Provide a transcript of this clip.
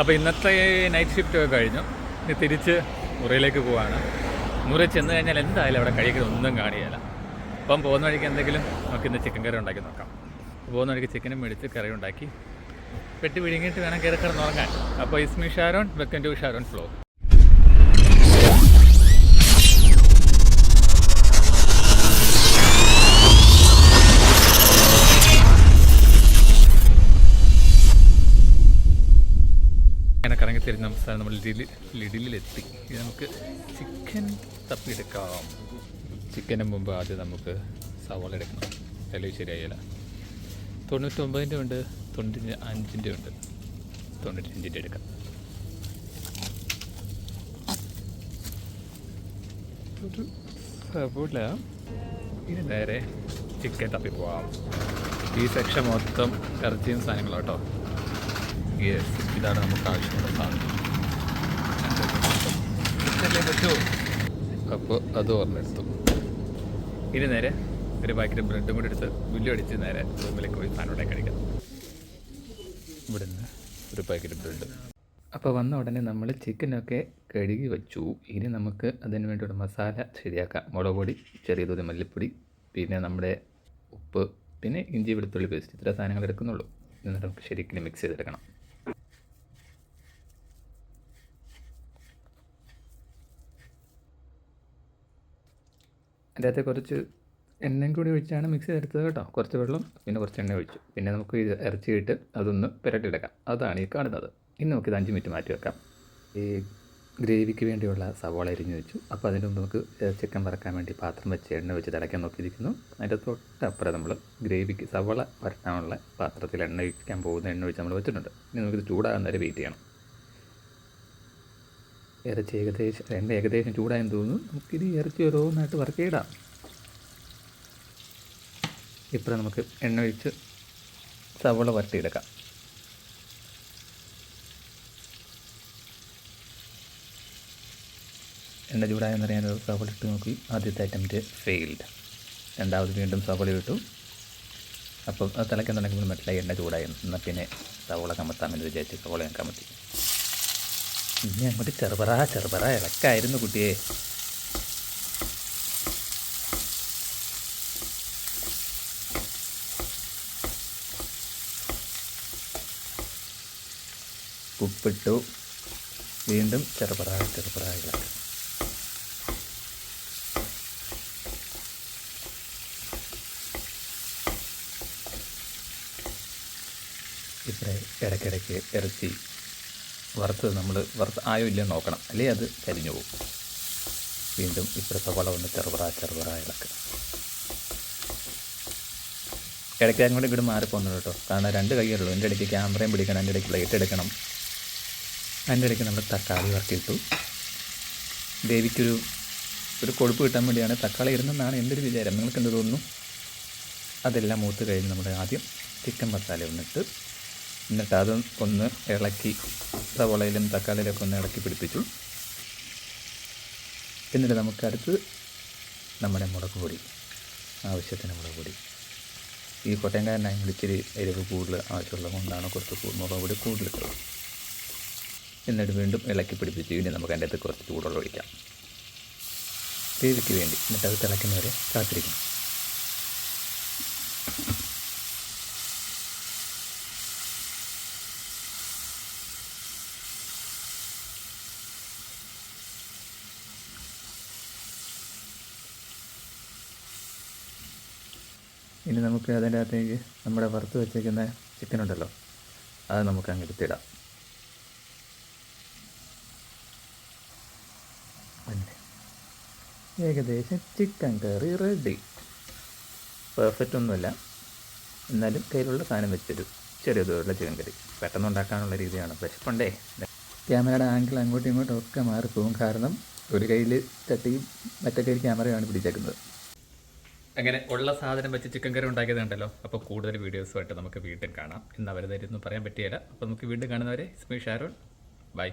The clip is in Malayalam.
അപ്പോൾ ഇന്നത്തെ നൈറ്റ് ഷിഫ്റ്റ് ഒക്കെ കഴിഞ്ഞു. ഇനി തിരിച്ച് മുറിയിലേക്ക് പോവാണ്. മുറി ചെന്ന് കഴിഞ്ഞാൽ എന്തായാലും അവിടെ കഴിക്കുന്നത് ഒന്നും കാണിയല്ല അപ്പം പോകുന്ന വഴിക്ക് എന്തെങ്കിലും നമുക്ക് ഇന്ന് ചിക്കൻ കറി ഉണ്ടാക്കി നോക്കാം. പോകുന്ന വഴിക്ക് ചിക്കനും മേടിച്ച് കറി ഉണ്ടാക്കി. വെട്ടി വിഴുങ്ങിയിട്ട് വേണം കയറി കിടന്നുറങ്ങാൻ. അപ്പോൾ ഇസ്മി ഷാരോൺ വെക്കൻ ടു ഷാരോൺ ഫ്ലോ തിരിഞ്ഞ അവസാനം നമ്മൾ ലിഡിൽ ലിഡിലെത്തി ഇത് നമുക്ക് ചിക്കൻ തപ്പിയെടുക്കാം. ചിക്കന് മുമ്പ് ആദ്യം നമുക്ക് സവാള എടുക്കണം. വില ശരിയായില്ല. തൊണ്ണൂറ്റൊമ്പതിന്റെ ഉണ്ട് തൊണ്ണൂറ്റി അഞ്ചിന്റെ ഉണ്ട്. തൊണ്ണൂറ്റഞ്ചിന്റെ എടുക്കാം. ഒരു സവാള. ഇനി നേരെ ചിക്കൻ തപ്പി പോവാം. ഈ സെക്ഷൻ മൊത്തം ഇറച്ചിയും സാധനങ്ങളും യെസ് ഇതാണ് നമുക്ക് ആവശ്യമുള്ള സാധനം അപ്പോൾ അത് ഓർമ്മയെടുത്തു ഇനി നേരെ ഒരു പാക്കറ്റ് ബ്രെഡും കൂടി എടുത്ത് ബില്ലും അടിച്ച് നേരെ റൂമിലേക്ക് പോയി സാധനം കഴിക്കാം. ഇവിടുന്ന് ഒരു പാക്കറ്റ് ബ്രെഡ്. അപ്പോൾ വന്ന ഉടനെ നമ്മൾ ചിക്കനൊക്കെ കഴുകി വെച്ചു. ഇനി നമുക്ക് അതിന് വേണ്ടിയുള്ള മസാല ശരിയാക്കാം. മുളക് പൊടി ചെറിയ തോതിൽ മല്ലിപ്പൊടി പിന്നെ നമ്മുടെ ഉപ്പ് പിന്നെ ഇഞ്ചി വെളുത്തുള്ളി പേസ്റ്റ് ഇത്ര സാധനങ്ങൾ എടുക്കുന്നുള്ളൂ. എന്നിട്ട് നമുക്ക് ശരിക്കും മിക്സ് ചെയ്തെടുക്കണം. അതിന്റെ അകത്ത് കുറച്ച് എണ്ണയും കൂടി ഒഴിച്ചാണ് മിക്സ് ചെയ്തെടുത്തത് കേട്ടോ. കുറച്ച് വെള്ളം പിന്നെ കുറച്ച് എണ്ണ ഒഴിച്ചു. പിന്നെ നമുക്ക് ഇത് ഇറച്ചിയിട്ട് അതൊന്ന് പുരട്ടിയെടുക്കാം. അതാണ് ഈ കാണുന്നത്. ഇനി നമുക്കിത് അഞ്ച് മിനിറ്റ് മാറ്റി വെക്കാം. ഈ ഗ്രേവിക്ക് വേണ്ടിയുള്ള സവാള അരിഞ്ഞു വെച്ചു. അപ്പോൾ അതിന് മുമ്പ് നമുക്ക് ചിക്കൻ വറക്കാൻ വേണ്ടി പാത്രം വെച്ച് എണ്ണ വെച്ച് തിളയ്ക്കാൻ നോക്കിയിരിക്കുന്നു. അതിന്റെ തൊട്ടപ്പുറം നമ്മൾ ഗ്രേവിക്ക് സവാള വരട്ടാനുള്ള പാത്രത്തിൽ എണ്ണ ഒഴിക്കാൻ പോകുന്ന എണ്ണ വെച്ച് നമ്മൾ വെച്ചിട്ടുണ്ട്. ഇനി നമുക്കിത് ചൂടാകുന്നവരെ വെയിറ്റ് ചെയ്യണം. ഇറച്ചി ഏകദേശം രണ്ട് ഏകദേശം ചൂടായെന്ന് തോന്നുന്നു. നമുക്കിത് ഇറച്ചി ഓരോന്നായിട്ട് ചെയ്യാം ഇപ്പം നമുക്ക് എണ്ണ ഒഴിച്ച് സവോള വരട്ടിയെടുക്കാം. എണ്ണ ചൂടായെന്നറിയാൻ സവോള ഇട്ട് നോക്കി. ആദ്യത്തെ അറ്റംപ്റ്റ് ഫെയിൽഡ് രണ്ടാമത് വീണ്ടും സവോള ഇട്ടു. അപ്പം അത് തിളയ്ക്കാൻ തുടങ്ങുമ്പോൾ മനസ്സിലായി എണ്ണ ചൂടായി. എന്നാൽ പിന്നെ സവോള കമത്താമെന്ന് വിചാരിച്ച് സവോള ഞാൻ കമത്തി. ഇനി അങ്ങോട്ട് ചെറുപറ ചെറുപറ ഇളക്കായിരുന്നു കുട്ടിയെ. ഉപ്പിട്ടു. വീണ്ടും ചെറുപറ ചെറുപറ ഇളക്ക. ഇവിടെ ഇടയ്ക്കിടയ്ക്ക് ഇറച്ചി വറുത്തത് നമ്മൾ വറുത്ത് ആയോ ഇല്ലയോ നോക്കണം. അല്ലെങ്കിൽ അത് കരിഞ്ഞു പോകും. വീണ്ടും ഇപ്പോഴത്തെ വളം ഒന്ന് ചെറുപറ ചെറുപറ ഇളക്കുക ഇടയ്ക്ക് അങ്ങോട്ട് ഇങ്ങോട്ട് മാറിപ്പോകുന്നു കേട്ടോ. കാരണം രണ്ട് കൈയുള്ളൂ എന്റെ ഇടയ്ക്ക് ക്യാമറയും പിടിക്കണം എന്റെ ഇടയ്ക്ക് പ്ലേറ്റ് എടുക്കണം. അതിന്റെ ഇടയ്ക്ക് നമ്മൾ തക്കാളി വറുത്തിട്ടു. ദേവിക്കൊരു ഒരു കൊഴുപ്പ് കിട്ടാൻ വേണ്ടിയാണ് തക്കാളി ഇടുന്നതെന്നാണ് എന്റെ ഒരു വിചാരം. നിങ്ങൾക്ക് എന്ത് തോന്നുന്നു? അതെല്ലാം മൂത്ത് കഴിഞ്ഞ് നമ്മൾ ആദ്യം ചിക്കൻ മസാല ഒന്നിട്ട് എന്നിട്ട് അത് ഒന്ന് ഇളക്കി സവോളയിലും തക്കാളിയിലൊക്കെ ഒന്ന് ഇളക്കി പിടിപ്പിച്ചു. എന്നിട്ട് നമുക്ക് അടുത്ത് നമ്മുടെ മുളക് പൊടി ആവശ്യത്തിന് മുളക് പൊടി. ഈ കൊട്ടയങ്കാരനാണെങ്കിൽ ഇച്ചിരി എരിവ് കൂടുതൽ ആവശ്യമുള്ളത് കൊണ്ടാണ് കുറച്ച് മുളക് പൊടി കൂടുതലിട്ടത് എന്നിട്ട് വീണ്ടും ഇളക്കി പിടിപ്പിച്ചു. ഇനി നമുക്ക് അതിന്റെ അകത്ത് കുറച്ച് ചൂടുവെള്ളം ഒഴിക്കാം. ഗ്രേവിക്ക് വേണ്ടി. എന്നിട്ട് അത് തിളയ്ക്കുന്നവരെ കാത്തിരിക്കണം. ഇനി നമുക്ക് അതിന്റെ അകത്തേക്ക് നമ്മുടെ വറുത്ത് വെച്ചേക്കുന്ന ചിക്കൻ ഉണ്ടല്ലോ അത് നമുക്ക് പിന്നെ ഏകദേശം ചിക്കൻ കറി റെഡി പെർഫെക്റ്റ് ഒന്നുമില്ല. എന്നാലും കയ്യിലുള്ള സാധനം വെച്ചൊരു ചെറിയ ദൂരമുള്ള ചിക്കൻ കറി പെട്ടെന്ന് ഉണ്ടാക്കാനുള്ള രീതിയാണ്. വിശപ്പുണ്ടേ? ക്യാമറയുടെ ആംഗിൾ അങ്ങോട്ടും ഇങ്ങോട്ടും ഒക്കെ മാറിപ്പോകും. കാരണം ഒരു കയ്യിൽ ചട്ടിയും മറ്റേ കയ്യിൽ ക്യാമറയാണ് പിടിച്ചേക്കുന്നത്. അങ്ങനെ ഉള്ള സാധനം വെച്ച് ചിക്കൻ കറി ഉണ്ടാക്കിയത് കണ്ടല്ലോ? അപ്പോൾ കൂടുതൽ വീഡിയോസുമായിട്ട് നമുക്ക് വീണ്ടും കാണാം. ഇന്ന് അവരെ പറയാൻ പറ്റിയല്ല അപ്പോൾ നമുക്ക് വീണ്ടും കാണുന്നവരെ സ്മീ ഷാരോൺ. ബൈ